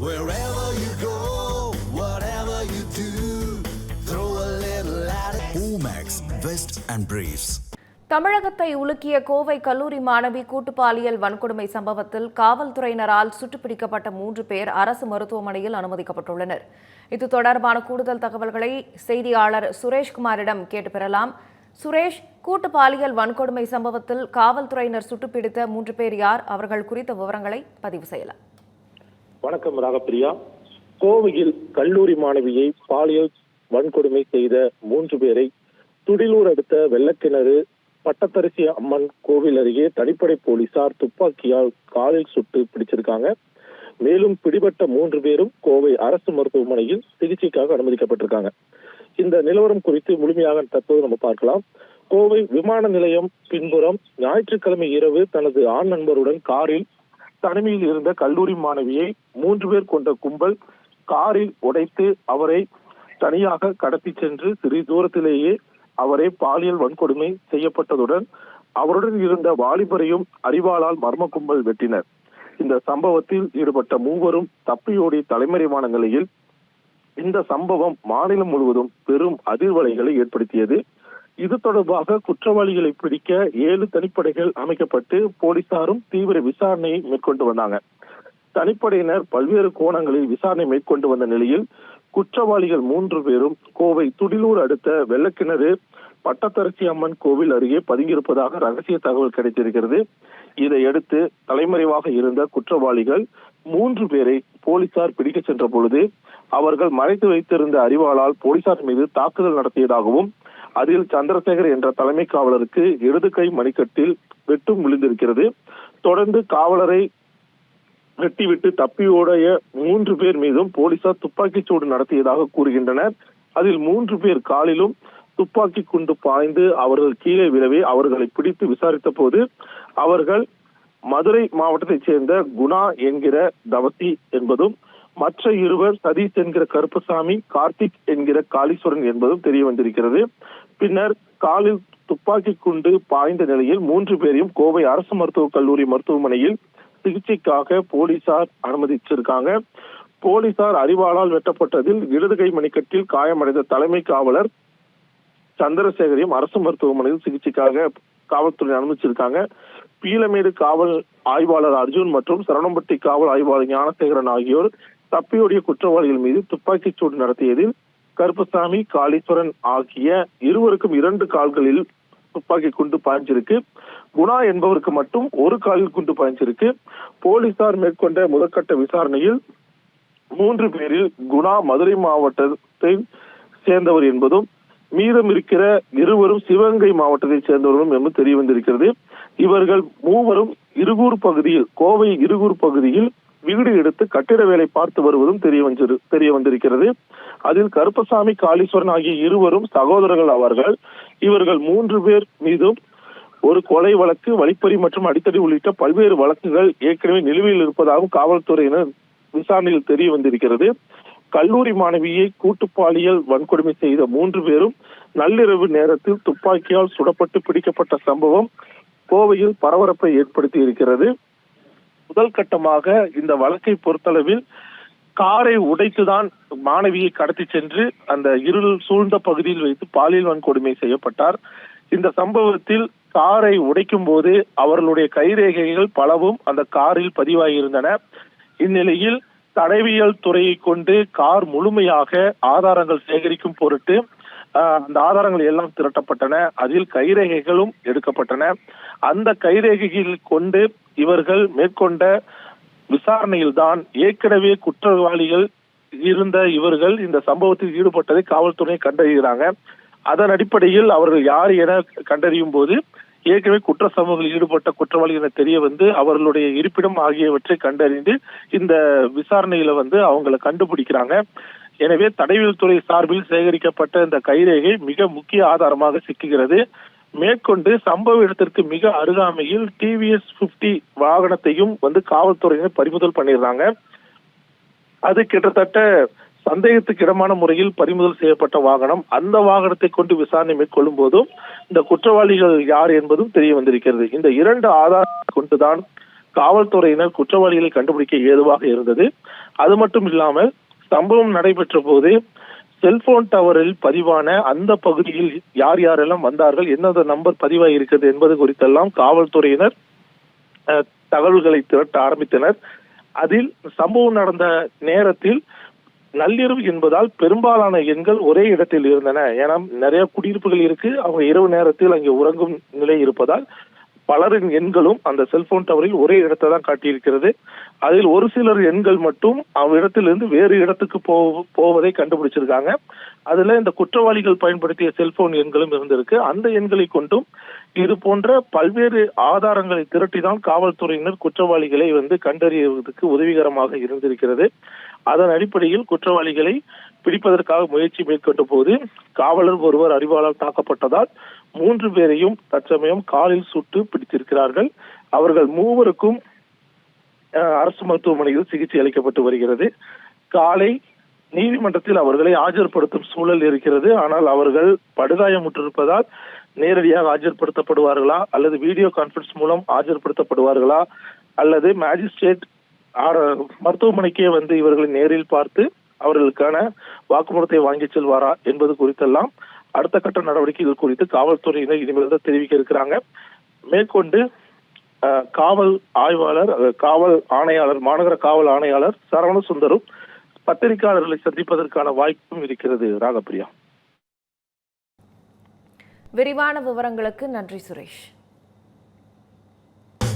Wherever you go, whatever you do, throw a little at it. Omax, Vest and Briefs. தமிழகத்தை உலுக்கிய கோவை கல்லூரி மாணவி கூட்டு பாலியல் வன்கொடுமை சம்பவத்தில் காவல்துறையினரால் சுட்டுப்பிடிக்கப்பட்ட மூன்று பேர் அரசு மருத்துவமனையில் அனுமதிக்கப்பட்டுள்ளனர் இது தொடர்பான கூடுதல் தகவல்களை செய்தியாளர் சுரேஷ்குமாரிடம் கேட்டு பெறலாம் சுரேஷ் கூட்டு பாலியல் வன்கொடுமை சம்பவத்தில் காவல்துறையினர் சுட்டுப்பிடித்த மூன்று பேர் யார் அவர்கள் குறித்த விவரங்களை பதிவு செய்யலாம் வணக்கம் ராகப்பிரியா. கோவையில் கல்லூரி மாணவியை பாலியல் வன்கொடுமை செய்த மூன்று பேரை துடிலூர் அடுத்த வெள்ளக்கிணறு பட்டத்தரிசி அம்மன் கோவில் அருகே தனிப்படை போலீசார் துப்பாக்கியால் காலில் சுட்டு பிடிச்சிருக்காங்க. மேலும் பிடிபட்ட மூன்று பேரும் கோவை அரசு மருத்துவமனையில் சிகிச்சைக்காக அனுமதிக்கப்பட்டிருக்காங்க. இந்த நிலவரம் குறித்து முழுமையாக தற்போது நம்ம பார்க்கலாம். கோவை விமான நிலையம் பின்புறம் ஞாயிற்றுக்கிழமை இரவு தனது ஆண் நண்பருடன் காரில் தனிமையில் இருந்த கல்லூரி மாணவியை மூன்று பேர் கொண்ட கும்பல் காரில் உடைத்து அவரை தனியாக கடத்தி சென்று சிறிது தூரத்திலேயே அவரை பாலியல் வன்கொடுமை செய்யப்பட்டதுடன் அவருடன் இருந்த வாலிபரையும் அறிவாளால் மர்ம கும்பல் வெட்டினர். இந்த சம்பவத்தில் ஈடுபட்ட மூவரும் தப்பியோடி தலைமறைவான நிலையில் இந்த சம்பவம் மாநிலம் முழுவதும் பெரும் அதிர்வலைகளை ஏற்படுத்தியது. இது தொடர்பாக குற்றவாளிகளை பிடிக்க ஏழு தனிப்படைகள் அமைக்கப்பட்டு போலீசாரும் தீவிர விசாரணையை மேற்கொண்டு வந்தாங்க. தனிப்படையினர் பல்வேறு கோணங்களில் விசாரணை மேற்கொண்டு வந்த நிலையில் குற்றவாளிகள் மூன்று பேரும் கோவை துடிலூர் அடுத்த வெள்ளக்கிணறு பட்டத்தரசி அம்மன் கோவில் அருகே பதுங்கியிருப்பதாக ரகசிய தகவல் கிடைத்திருக்கிறது. இதையடுத்து தலைமறைவாக இருந்த குற்றவாளிகள் மூன்று பேரை போலீசார் பிடிக்க சென்ற பொழுது அவர்கள் மறைத்து வைத்திருந்த அறிவாளால் போலீசார் மீது தாக்குதல் நடத்தியதாகவும் அதில் சந்திரசேகர் என்ற தலைமை காவலருக்கு இடது கை மணிக்கட்டில் வெட்டும் விழுந்திருக்கிறது. தொடர்ந்து காவலரை வெட்டிவிட்டு தப்பியோடைய மூன்று பேர் மீதும் போலீசார் துப்பாக்கிச் சூடு நடத்தியதாக கூறுகின்றனர். அதில் மூன்று பேர் காலிலும் துப்பாக்கி குண்டு பாய்ந்து அவர்கள் கீழே விழவே அவர்களை பிடித்து விசாரித்த போது அவர்கள் மதுரை மாவட்டத்தைச் சேர்ந்த குணா என்கிற தவசி என்பதும் மற்ற இருவர் சதீஷ் என்கிற கருப்பசாமி கார்த்திக் என்கிற காளீஸ்வரன் என்பதும் தெரிய வந்திருக்கிறது. பின்னர் காலில் துப்பாக்கி குண்டு பாய்ந்த நிலையில் மூன்று பேரையும் கோவை அரசு மருத்துவக் கல்லூரி மருத்துவமனையில் சிகிச்சைக்காக போலீசார் அனுமதிச்சிருக்காங்க. போலீசார் அறிவாளால் வெட்டப்பட்டதில் இடது கை மணிக்கட்டில் காயமடைந்த தலைமை காவலர் சந்திரசேகரையும் அரசு மருத்துவமனையில் சிகிச்சைக்காக காவல்துறை அனுமதிச்சிருக்காங்க. பீலமேடு காவல் ஆய்வாளர் அர்ஜுன் மற்றும் சரணம்பட்டி காவல் ஆய்வாளர் ஞானசேகரன் ஆகியோர் தப்பியோடிய குற்றவாளிகள் மீது துப்பாக்கிச் சூடு நடத்தியதில் கருப்பசாமி காளீஸ்வரன் ஆகிய இருவருக்கும் இரண்டு கால்களில் துப்பாக்கி குண்டு பாய்ஞ்சிருக்கு. குணா என்பவருக்கு மட்டும் ஒரு காலில் குண்டு பாய்ஞ்சிருக்கு. போலீசார் மேற்கொண்ட முதற்கட்ட விசாரணையில் மூன்று பேரில் குணா மதுரை மாவட்டத்தை சேர்ந்தவர் என்பதும் மீதம் இருக்கிற இருவரும் சிவகங்கை மாவட்டத்தை சேர்ந்தவர்களும் என்று தெரிய வந்திருக்கிறது இவர்கள் மூவரும் இருகூர் பகுதியில் கோவை இருகூர் பகுதியில் வீடு எடுத்து கட்டிட வேலை பார்த்து வருவதும் தெரிய வந்து தெரிய வந்திருக்கிறது. அதில் கருப்பசாமி காளீஸ்வரன் ஆகிய இருவரும் சகோதரர்கள் அவர்கள். இவர்கள் மூன்று பேர் மீதும் ஒரு கொலை வழக்கு வழிப்பறி மற்றும் அடித்தடி உள்ளிட்ட பல்வேறு வழக்குகள் ஏற்கனவே நிலுவையில் இருப்பதாகவும் காவல்துறையினர் விசாரணையில் தெரிய வந்திருக்கிறது. கல்லூரி மாணவியை கூட்டு பாலியல் வன்கொடுமை செய்த மூன்று பேரும் நள்ளிரவு நேரத்தில் துப்பாக்கியால் சுடப்பட்டு பிடிக்கப்பட்ட சம்பவம் கோவையில் பரபரப்பை ஏற்படுத்தி இருக்கிறது. முதல் கட்டமாக இந்த வழக்கை பொறுத்தளவில் காரை உடைத்துதான் மாணவியை கடத்தி சென்று அந்த இருள் சூழ்ந்த பகுதியில் வைத்து பாலியல் வன்கொடுமை செய்யப்பட்டார். இந்த சம்பவத்தில் காரை உடைக்கும் போது அவர்களுடைய கைரேகைகள் பலவும் அந்த காரில் பதிவாகியிருந்தன இந்நிலையில் தடவியல் துறையை கொண்டு கார் முழுமையாக ஆதாரங்கள் சேகரிக்கும் பொருட்டு அந்த ஆதாரங்கள் எல்லாம் திரட்டப்பட்டன. அதில் கைரேகைகளும் எடுக்கப்பட்டன. அந்த கைரேகைகள் கொண்டு இவர்கள் மேற்கொண்ட விசாரணையில்தான் ஏற்கனவே குற்றவாளிகள் இருந்த இவர்கள் இந்த சம்பவத்தில் ஈடுபட்டதை காவல்துறை கண்டறிகிறாங்க. அதன் அடிப்படையில் அவர்கள் யார் என கண்டறியும் போது ஏற்கனவே குற்ற சம்பவங்களில் ஈடுபட்ட குற்றவாளிகள் என தெரிய வந்து அவர்களுடைய இருப்பிடம் ஆகியவற்றை கண்டறிந்து இந்த விசாரணையில வந்து அவங்களை கண்டுபிடிக்கிறாங்க. எனவே தடவியல் துறை சார்பில் சேகரிக்கப்பட்ட இந்த கைரேகை மிக முக்கிய ஆதாரமாக சிக்குகிறது. மேற்கொண்டு சம்பவ இடத்திற்கு மிக அருகாமையில் டிவிஎஸ் 50 வாகனத்தையும் வந்து காவல்துறையினர் பறிமுதல் பண்ணிடுறாங்க அது கிட்டத்தட்ட சந்தேகத்துக்கு இடமான முறையில் பறிமுதல் செய்யப்பட்ட வாகனம். அந்த வாகனத்தை கொண்டு விசாரணை மேற்கொள்ளும் போதும் இந்த குற்றவாளிகள் யார் என்பதும் தெரிய வந்திருக்கிறது. இந்த இரண்டு ஆதாரத்தை கொண்டுதான் காவல்துறையினர் குற்றவாளிகளை கண்டுபிடிக்க ஏதுவாக இருந்தது. அது மட்டும் இல்லாமல் சம்பவம் நடைபெற்ற போது செல்போன் டவரில் பதிவான அந்த பகுதியில் யார் யாரெல்லாம் வந்தார்கள் எந்தெந்த நம்பர் பதிவாகி இருக்கிறது என்பது குறித்தெல்லாம் காவல்துறையினர் தகவல்களை திரட்ட ஆரம்பித்தனர். அதில் சம்பவம் நடந்த நேரத்தில் நள்ளிரவு என்பதால் பெரும்பாலான எண்கள் ஒரே இடத்தில் இருந்தன. ஏன்னா நிறைய குடியிருப்புகள் இருக்கு. அவங்க இரவு நேரத்தில் அங்கே உறங்கும் நிலை இருப்பதால் பலரின் எண்களும் அந்த செல்போன் டவரில் ஒரே இடத்தை தான் காட்டியிருக்கிறது. அதில் ஒரு சிலர் எண்கள் மட்டும் அவ்விடத்திலிருந்து வேறு இடத்துக்கு போ- போவதை கண்டுபிடிச்சிருக்காங்க. அதுல இந்த குற்றவாளிகள் பயன்படுத்திய செல்போன் எண்களும் இருந்திருக்கு. அந்த எண்களை கொண்டும் இது போன்ற பல்வேறு ஆதாரங்களை திரட்டி தான் காவல்துறையினர் குற்றவாளிகளை வந்து கண்டறிவதற்கு உதவிகரமாக இருந்திருக்கிறது. அதன் அடிப்படையில் குற்றவாளிகளை பிடிப்பதற்காக முயற்சி மேற்கொண்ட போது காவலர் ஒருவர் அறிவாளால் தாக்கப்பட்டதால் மூன்று பேரையும் தற்சமயம் காலில் சுட்டு பிடித்திருக்கிறார்கள். அவர்கள் மூவருக்கும் அரசு மருத்துவமனையில் சிகிச்சை அளிக்கப்பட்டு வருகிறது. காலை நீதிமன்றத்தில் அவர்களை ஆஜர்படுத்தும் சூழல் இருக்கிறது. ஆனால் அவர்கள் படுகாயமுற்றிருப்பதால் நேரடியாக ஆஜர்படுத்தப்படுவார்களா? அல்லது வீடியோ கான்பரன்ஸ் மூலம் ஆஜர்படுத்தப்படுவார்களா? அல்லது மேஜிஸ்ட்ரேட் மருத்துவமனைக்கே வந்து இவர்களை நேரில் பார்த்து அவர்களுக்கான வாக்குமூலத்தை வாங்கி செல்வாரா என்பது குறித்தெல்லாம் அடுத்த கட்ட நடவடிக்கைகள் குறித்து காவல்துறையினர் இனிமேல் தான் தெரிவிக்க இருக்கிறாங்க மேற்கொண்டு அஹ், காவல் ஆய்வாளர் காவல் ஆணையாளர் மாநகர காவல் ஆணையாளர் சரவண சுந்தரும் பத்திரிகையாளர்களை சந்திப்பதற்கான வாய்ப்பும் இருக்கிறது ராகப்பிரியா விரிவான விவரங்களுக்கு நன்றி Suresh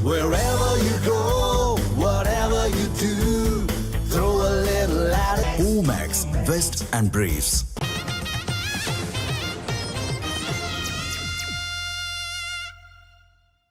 Wherever you go, whatever you do, throw a little at it. Omax, Vest and Briefs.